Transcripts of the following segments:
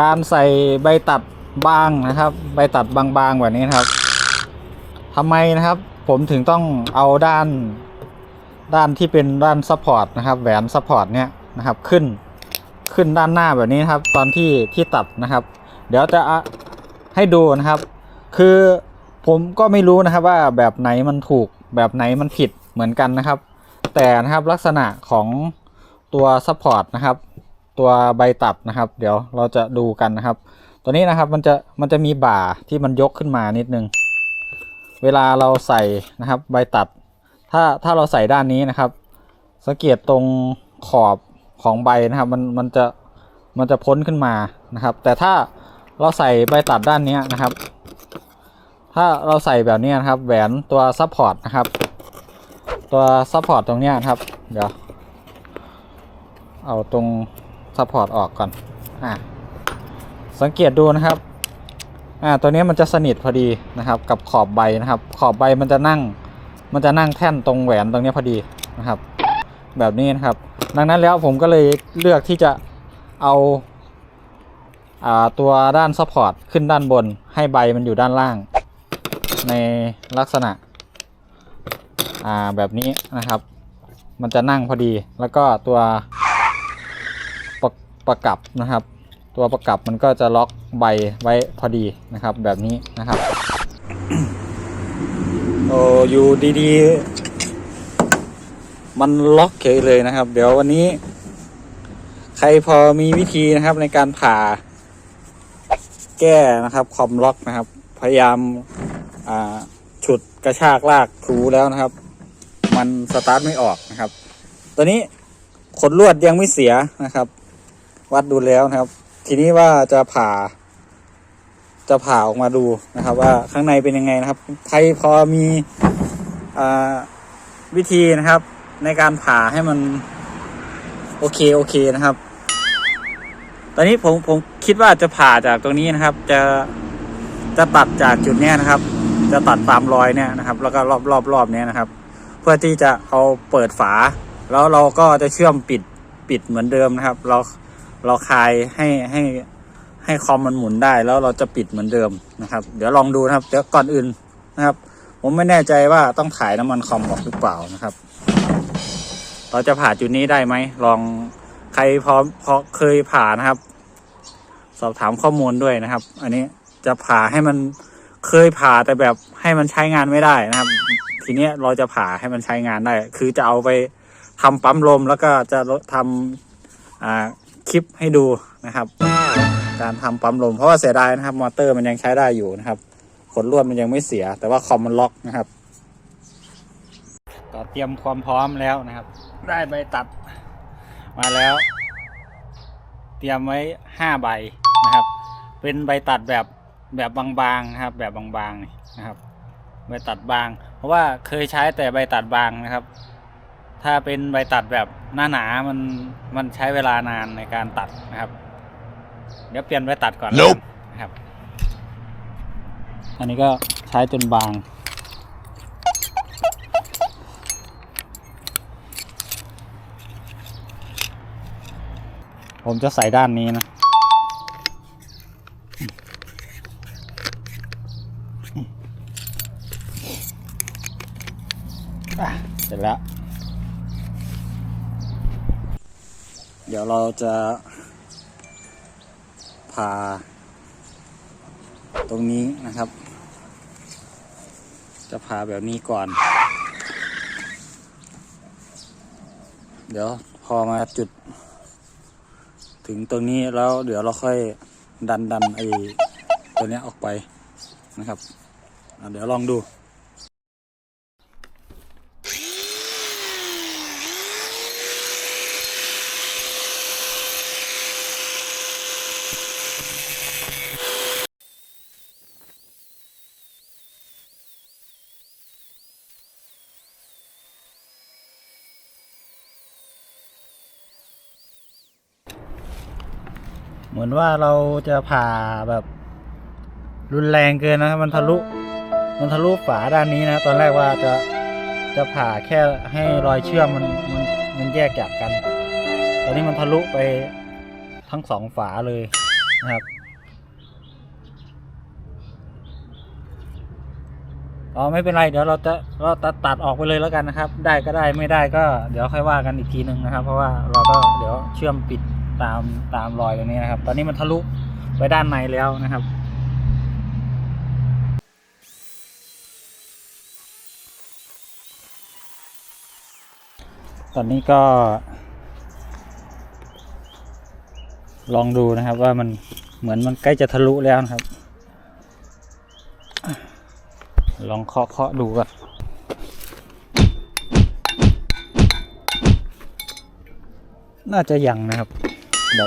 การใส่ใบตัดบางนะครับ ใบตัดบางๆแบบนี้นะครับทำไมนะครับ ผมถึงต้องเอาด้านด้านที่เป็นด้านซัพพอร์ตนะครับแหวนซัพพอร์ตเนี่ยนะครับขึ้นขึ้นด้านหน้าแบบนี้นครับ ตอนที่ที่ตัดนะครับ เดี๋ยวจะให้ดูนะครับ คือผมก็ไม่รู้นะครับว่าแบบไหนมันถูกแบบไหนมันผิดเหมือนกันนะครับ แต่นะครับลักษณะของตัวซัพพอร์ตนะครับ ตัวใบตัดนะครับ เดี๋ยวเราจะดูกันนะครับ ตัวนี้นะครับมันจะมันจะมีบ่าที่มันยกขึ้นมานิดนึง เวลาเราใส่นะครับใบตัด ถ้าถ้าเราใส่ด้านนี้นะครับ สังเกตตรงขอบของใบนะครับ มันมันจะมันจะพ้นขึ้นมานะครับ แต่ถ้าเราใส่ใบตัดด้านนี้นะครับ ถ้าเราใส่แบบนี้นะครับ แหวนตัวซัพพอร์ตนะครับ ตัวซัพพอร์ตตรงนี้นครับ เดี๋ยว เอาตรง ซัพพอร์ตออกก่อน อ่าสังเกตดูนะครับ อ่า ตัวนี้มันจะสนิทพอดีนะครับ กับขอบใบนะครับ ขอบใบมันจะนั่ง มันจะนั่งแท่นตรงแหวนตรงนี้พอดีนะครับ แบบนี้นะครับ ดังนั้นแล้วผมก็เลยเลือกที่จะเอาอ่าตัวด้านซัพพอร์ตขึ้นด้านบน ให้ใบมันอยู่ด้านล่าง ในลักษณะอ่าแบบนี้นะครับ มันจะนั่งพอดี แล้วก็ตัว ประกับนะครับ ตัวประกับมันก็จะล็อกใบไว้พอดีนะครับ แบบนี้นะครับโอ้อยู่ดีๆ มันล็อกเฉยเลยนะครับ เดี๋ยววันนี้ ใครพอมีวิธีนะครับในการผ่า แก้นะครับคอมล็อกนะครับ พยายามฉุดกระชากลากถูแล้วนะครับ มันสตาร์ทไม่ออกนะครับตัวนี้ขนลวดยังไม่เสียนะครับ วัดดูแล้วนะครับ ทีนี้ว่าจะผ่า จะผ่าออกมาดูนะครับ ว่าข้างในเป็นยังไงนะครับ ใครพอมีอวิธีนะครับ ในการผ่าให้มันโอเคโอเคนะครับ ตอนนี้ผมผมคิดว่าจะผ่าจากตรงนี้นะครับ จะจะตัดจากจุดเนี้ยนะครับ จะตัดตามรอยเนี่ยนะครับ แล้วก็รอบรอบรอบเนี้ยนะครับ เพื่อที่จะเอาเปิดฝา แล้วเราก็จะเชื่อมปิดปิดเหมือนเดิมนะครับ เรา เราคลายให้ให้ให้คอมมันหมุนได้แล้วเราจะปิดเหมือนเดิมนะครับ เดี๋ยวลองดูนะครับเดี๋ยวก่อนอื่นนะครับ ผมไม่แน่ใจว่าต้องถ่ายน้ำมันคอมออกหรือเปล่านะครับ เราจะผ่าจุดนี้ได้ไหมลองใครพร้อมพอเคยผ่านะครับ สอบถามข้อมูลด้วยนะครับ อันนี้จะผ่าให้มันเคยผ่าแต่แบบให้มันใช้งานไม่ได้นะครับ ทีเนี้ยเราจะผ่าให้มันใช้งานได้ คือจะเอาไปทำปั๊มลมแล้วก็จะทำอ่า คลิปให้ดูนะครับ การทำปั๊มลมเพราะว่าเสียดายนะครับ มอเตอร์มันยังใช้ได้อยู่นะครับขนลวดมันยังไม่เสีย แต่ว่าคอมมันล็อกนะครับก็เตรียมความพร้อมแล้วนะครับ ได้ใบตัดมาแล้ว เตรียมไว้ห้าใบนะครับ เป็นใบตัดแบบแบบบางๆนะครับ แบบบางๆนะครับ ใบตัดบาง เพราะว่าเคยใช้แต่ใบตัดบางนะครับ ถ้าเป็นใบตัดแบบหน้าหนามันมันใช้เวลานานในการตัดนะครับ เดี๋ยวเปลี่ยนใบตัดก่อนแล้วกันนะครับ อันนี้ก็ใช้จนบาง ผมจะใส่ด้านนี้นะอะเสร็จแล้ว เดี๋ยวเราจะพาตรงนี้นะครับ จะพาแบบนี้ก่อน เดี๋ยวพอมาจุด ถึงตรงนี้แล้วเดี๋ยวเราค่อยดันดันไอ้ตัวเนี้ยออกไปนะครับ เดี๋ยวลองดู เหมือนว่าเราจะผ่าแบบ รุนแรงเกินนะครับมันทะลุ มันทะลุฝาด้านนี้นะ ตอนแรกว่าจะจะผ่าแค่ให้รอยเชื่อมมันมันมันแยกจากกัน ตอนนี้มันทะลุไปทั้งสองฝาเลยนะครับอ๋อไม่เป็นไรเดี๋ยวเราจะเราตัดตัดออกไปเลยแล้วกันนะครับ ได้ก็ได้ไม่ได้ก็เดี๋ยวค่อยว่ากันอีกทีหนึ่งนะครับ เพราะว่าเราก็เดี๋ยวเชื่อมปิด ตามตามรอยตรงนี้นะครับ ตอนนี้มันทะลุไปด้านในแล้วนะครับตอนนี้ก็ ลองดูนะครับว่ามันเหมือนมันใกล้จะทะลุแล้วนะครับ ลองเคาะเคาะดูก่อนน่าจะยังนะครับ เดี๋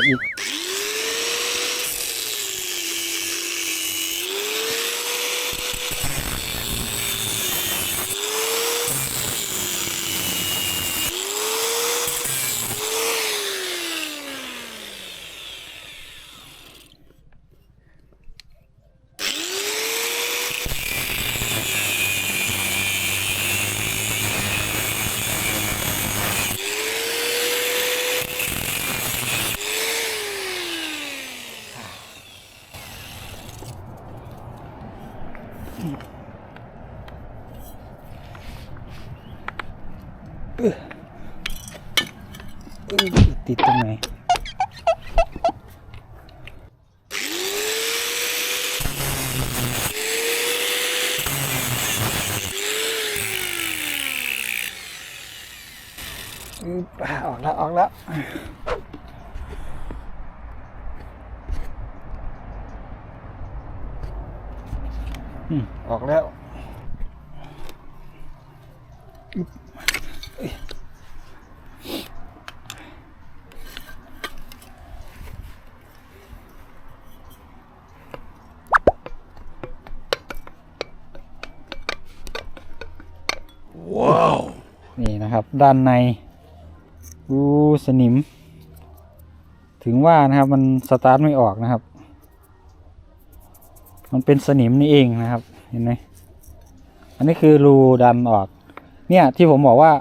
ติดตรงไหนอึ๊บอะออกแล้ว ออกแล้วอืมออกแล้วอึ๊บเอ้ยว้าว นะครับ ด้านในอู้สนิม ถึงว่านะครับมันสตาร์ทไม่ออกนะครับ มันเป็นสนิมนี่เองนะครับ เห็นไหมอันนี้คือรูดันออก เนี่ยที่ผมบอกว่า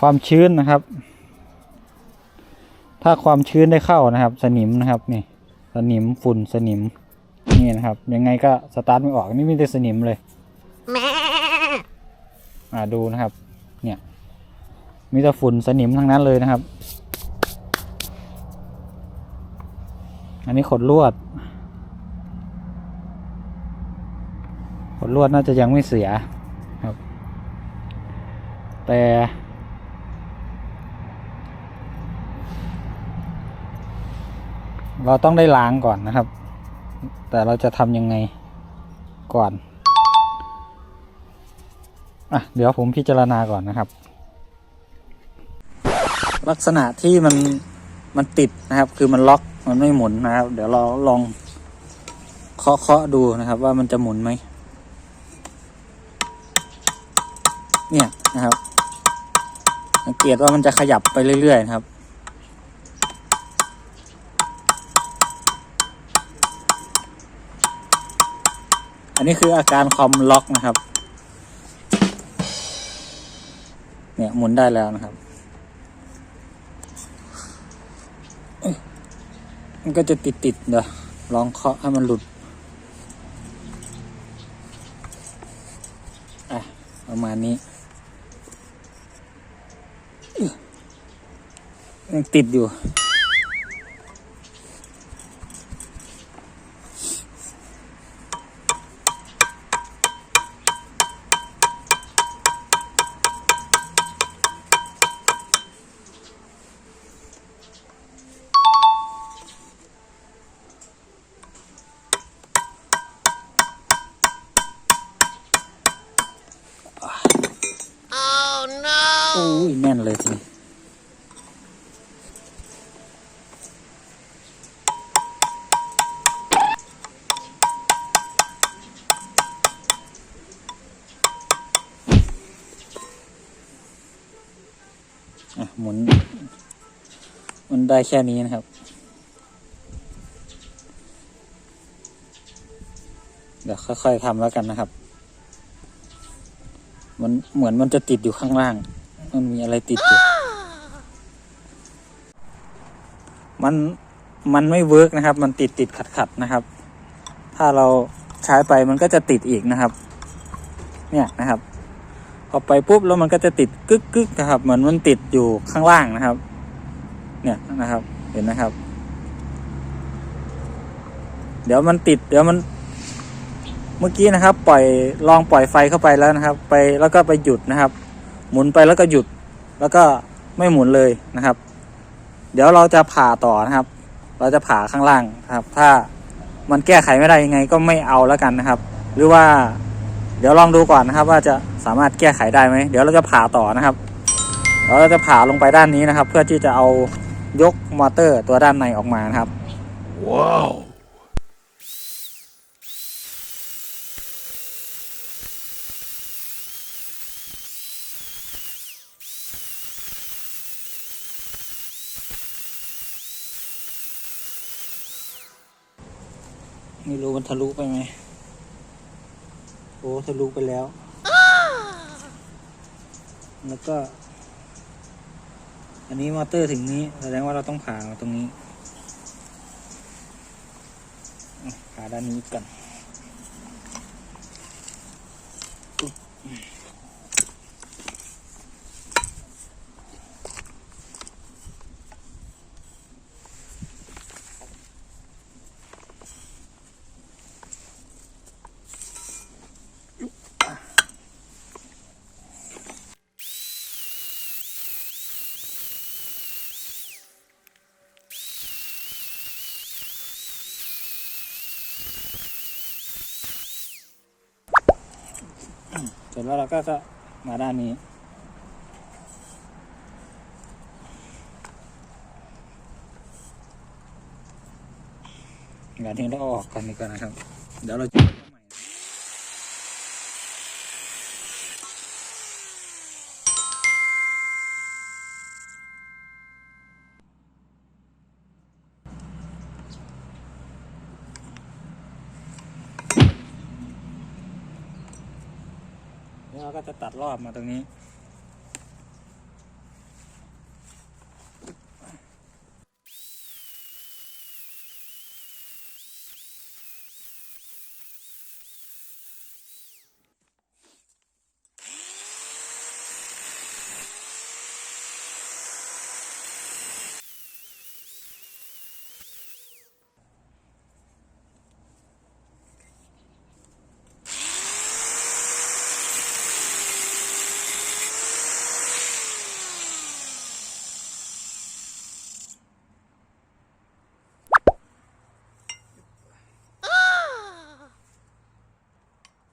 ความชื้นนะครับ ถ้าความชื้นได้เข้านะครับ สนิมนะครับนี่ สนิมฝุ่นสนิมนี่นะครับ ยังไงก็สตาร์ทไม่ออกนี่มีแต่สนิมเลยอ่าดูนะครับ เนี่ย มีแต่ฝุ่นสนิมทั้งนั้นเลยนะครับ อันนี้ขดลวด ขดลวดน่าจะยังไม่เสียครับ แต่เราต้องได้ล้างก่อนนะครับ แต่เราจะทำยังไงก่อน อะเดี๋ยวผมพิจารณาก่อนนะครับ ลักษณะที่มันมันติดนะครับ คือมันล็อกมันไม่หมุนนะครับ เดี๋ยวเราลองเคาะเคาะดูนะครับ ว่ามันจะหมุนไหมเนี่ยนะครับ สังเกตว่ามันจะขยับไปเรื่อยๆนะครับอันนี้คืออาการคอมล็อกนะครับ เนี่ยหมุนได้แล้วนะครับ มันก็จะติดติดๆเดี๋ยวลองเคาะให้มันหลุด อะ ประมาณนี้ยังติดอยู่ ได้แค่นี้นะครับ เดี๋ยวค่อย ๆทำแล้วกันนะครับ มันเหมือนมันจะติดอยู่ข้างล่าง มันมีอะไรติดอยู่ มันมันไม่เวิร์กนะครับ มันติดติดขัดขัดๆนะครับ ถ้าเราใช้ไปมันก็จะติดอีกนะครับ เนี่ยนะครับพอไปปุ๊บแล้วมันก็จะติดกึกกึกนะครับ เหมือนมันติดอยู่ข้างล่างนะครับ เนี่ยนะครับเห็นไหมครับ เดี๋ยวมันติด เดี๋ยวมัน เมื่อกี้นะครับ ปล่อยลองปล่อยไฟเข้าไปแล้วนะครับ ไปแล้วก็ไปหยุดนะครับ หมุนไปแล้วก็หยุด แล้วก็ไม่หมุนเลยนะครับ เดี๋ยวเราจะผ่าต่อนะครับ เราจะผ่าข้างล่างครับ ถ้ามันแก้ไขไม่ได้ยังไงก็ไม่เอาแล้วกันนะครับ หรือว่า เดี๋ยวลองดูก่อนนะครับ ว่าจะสามารถแก้ไขได้ไหมเดี๋ยวเราจะผ่าต่อนะครับเราจะผ่าลงไปด้านนี้นะครับ เพื่อที่จะเอา ยกมอเตอร์ตัวด้านในออกมานะครับ Wow. ไม่รู้มันทะลุไปไหมโอ้ทะลุไปแล้ว แล้วก็ อันนี้มอเตอร์ถึงนี้แสดงว่าเราต้องผ่าตรงนี้อะผ่าด้านนี้ก่อน ร็จแล้วเราก็จะมาด้านนี้ งานที่เราอาออกกันดีกว่านะครับ เดี๋ยวเราจะใหม่ แล้วเรา ก็จะตัดรอบมาตรงนี้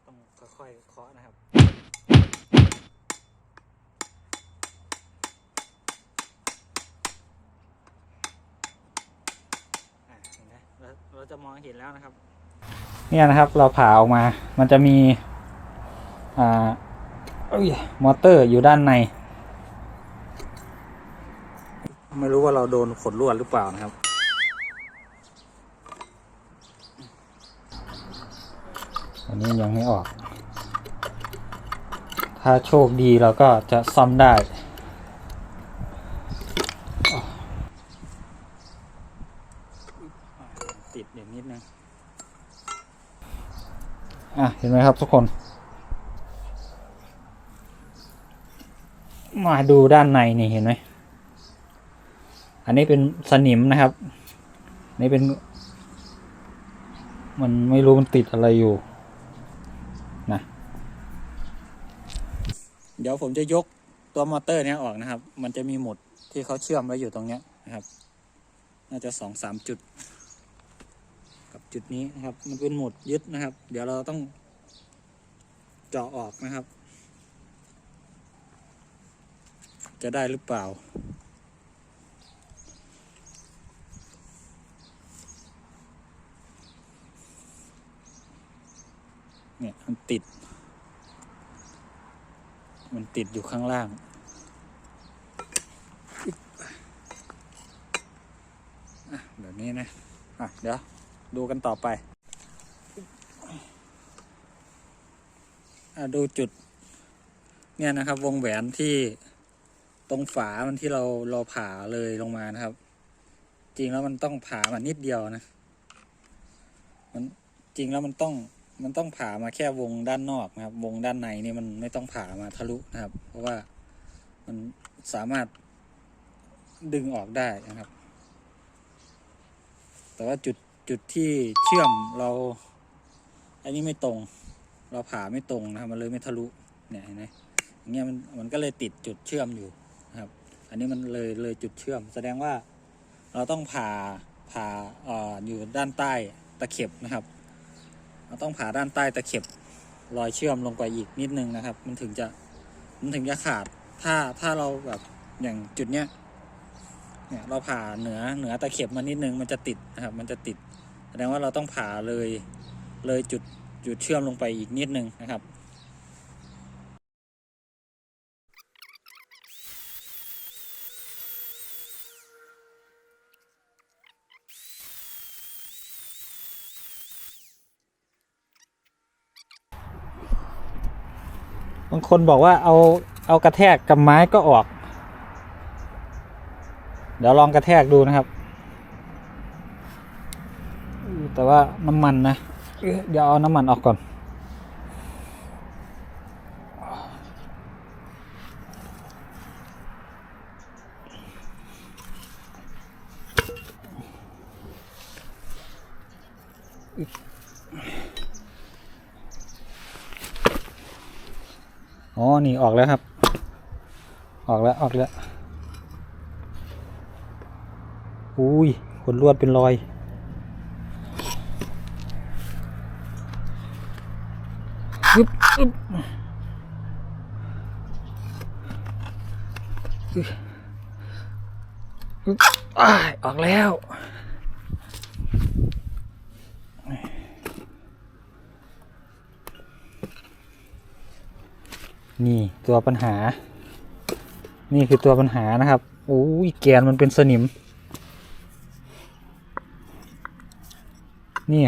ต้องค่อยๆเคาะนะครับอะเห็นไหมเราเราจะมองเห็นแล้วนะครับ เนี่ยนะครับเราผ่าออกมา มันจะมี อ่าเอ้ยมอเตอร์อยู่ด้านใน ไม่รู้ว่าเราโดนขนลวดหรือเปล่านะครับอันนี้ยังไม่ออก ถ้าโชคดีเราก็จะซ่อมได้ติดอย่างนิดนึงอะ เห็นไหมครับทุกคน มาดูด้านในนี่เห็นไหม อันนี้เป็นสนิมนะครับ นี่เป็น มันไม่รู้มันติดอะไรอยู่ นะ เดี๋ยวผมจะยกตัวมอเตอร์เนี้ยออกนะครับ มันจะมีหมุดที่เขาเชื่อมไว้อยู่ตรงเนี้ยนะครับ น่าจะสองสามจุด กับจุดนี้นะครับ มันเป็นหมุดยึดนะครับ เดี๋ยวเราต้องเจาะออกนะครับ จะได้หรือเปล่าเนี่ยมันติด มันติดอยู่ข้างล่างอะแบบนี้นะ อะ เดี๋ยว ดูกันต่อไปอดูจุด เนี่ยนะครับ วงแหวนที่ตรงฝามันที่เราเราผ่าเลยลงมานะครับ จริงแล้วมันต้องผ่ามานิดเดียวนะ มันจริงแล้วมันต้อง มันต้องผ่ามาแค่วงด้านนอกนะครับ วงด้านในนี่มันไม่ต้องผ่ามาทะลุนะครับ เพราะว่ามันสามารถดึงออกได้นะครับ แต่ว่าจุดจุดที่เชื่อมเราอันนี้ไม่ตรง เราผ่าไม่ตรงนะครับ มันเลยไม่ทะลุเนี่ยเห็นไหมอย่างเงี้ยมันมันก็เลยติดจุดเชื่อมอยู่นะครับ อันนี้มันเลยเลยจุดเชื่อม แสดงว่าเราต้องผ่าผ่าอ่ออยู่ด้านใต้ตะเข็บนะครับ เราต้องผ่าด้านใต้ตะเข็บรอยเชื่อมลงไปอีกนิดนึงนะครับ มันถึงจะมันถึงจะขาดถ้าถ้าเราแบบอย่างจุดเนี้ยเนี่ยเราผ่าเหนือเหนือตะเข็บมานิดนึงมันจะติดนะครับ มันจะติด แสดงว่าเราต้องผ่าเลยเลยจุดจุดเชื่อมลงไปอีกนิดนึงนะครับางคนบอกว่าเอาเอากระแทกกับไม้ก็ออก เดี๋ยวลองกระแทกดูนะครับ แต่ว่าน้ำมันนะเอ๊ะเดี๋ยวเอาน้ำมันออกก่อน อ๋อ นี่ออกแล้วครับ ออกแล้วออกแล้ว อุ้ยขนลวดเป็นรอย อึบอึบอึบออกแล้ว นี่ตัวปัญหา นี่คือตัวปัญหานะครับโอ้ยแกนมันเป็นสนิม นี่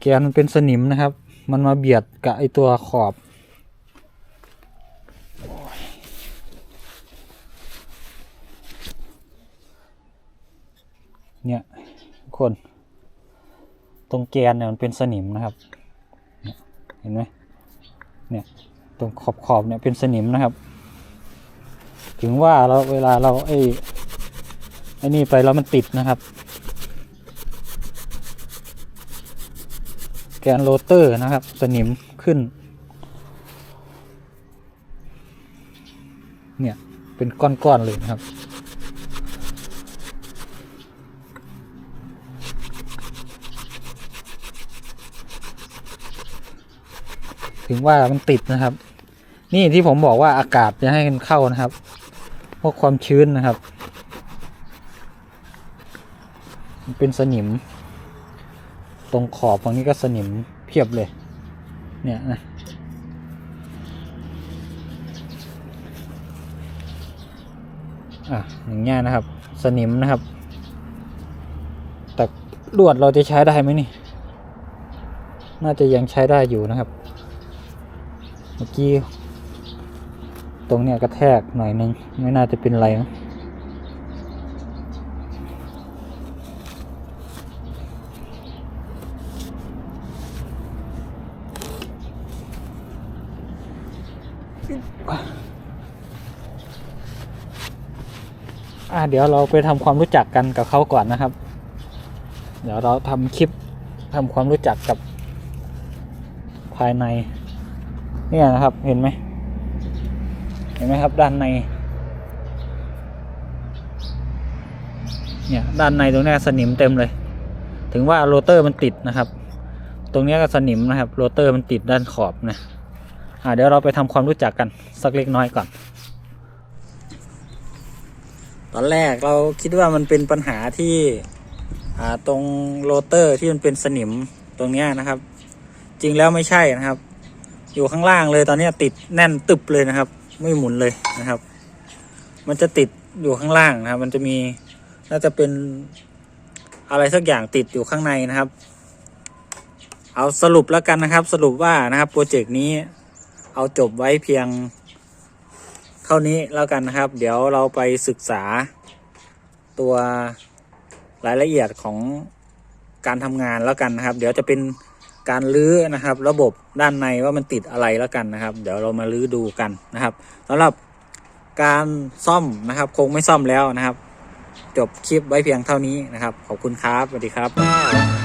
แกนมันเป็นสนิมนะครับ มันมาเบียดกับไอตัวขอบ เนี่ยทุกคน ตรงแกนเนี่ยมันเป็นสนิมนะครับ เห็นไหม เนี่ยตรงขอบขอบเนี่ยเป็นสนิมนะครับ ถึงว่าเราเวลาเราไอ้ไอ้นี่ไปแล้วมันติดนะครับ แกนโรเตอร์นะครับ สนิมขึ้น เนี่ยเป็นก้อนๆเลยนะครับ ถึงว่ามันติดนะครับ นี่ที่ผมบอกว่าอากาศจะให้มันเข้านะครับพราะความชื้นนะครับ มันเป็นสนิม ตรงขอบตรงนี้ก็สนิมเพียบเลย เนี่ยนะอะอย่างเงี้ยนะครับ สนิมนะครับ แต่ลวดเราจะใช้ได้ไหมนี่ น่าจะยังใช้ได้อยู่นะครับ เมื่อกี้ ตรงเนี้ยกระแทกหน่อยนึง ไม่น่าจะเป็นไรนะอะเดี๋ยวเราไปทำความรู้จักกันกับเขาก่อนนะครับ เดี๋ยวเราทำคลิปทำความรู้จักกับภายใน เนี่ยนะครับ เห็นไหมเห็นไหมครับ ด้านในเนี่ยด้านในตรงนี้สนิมเต็มเลย ถึงว่าโรเตอร์มันติดนะครับ ตรงนี้ก็สนิมนะครับโรเตอร์มันติดด้านขอบนะอ่าเดี๋ยวเราไปทำความรู้จักกันสักเล็กน้อยก่อน ตอนแรกเราคิดว่ามันเป็นปัญหาที่อ่าตรงโรเตอร์ที่มันเป็นสนิมตรงนี้นะครับ จริงแล้วไม่ใช่นะครับ อยู่ข้างล่างเลยตอนนี้ติดแน่นตึบเลยนะครับ ไม่หมุนเลยนะครับ มันจะติดอยู่ข้างล่างนะครับ มันจะมีน่าจะเป็นอะไรสักอย่างติดอยู่ข้างในนะครับ เอาสรุปแล้วกันนะครับ สรุปว่านะครับโปรเจกต์นี้เอาจบไว้เพียงเท่านี้แล้วกันนะครับ เดี๋ยวเราไปศึกษาตัวรายละเอียดของการทำงานแล้วกันนะครับ เดี๋ยวจะเป็น การลื้อนะครับ ระบบด้านในว่ามันติดอะไรแล้วกันนะครับ เดี๋ยวเรามาลื้อดูกันนะครับสำหรับการซ่อมนะครับ คงไม่ซ่อมแล้วนะครับ จบคลิปไว้เพียงเท่านี้นะครับ ขอบคุณครับสวัสดีครับ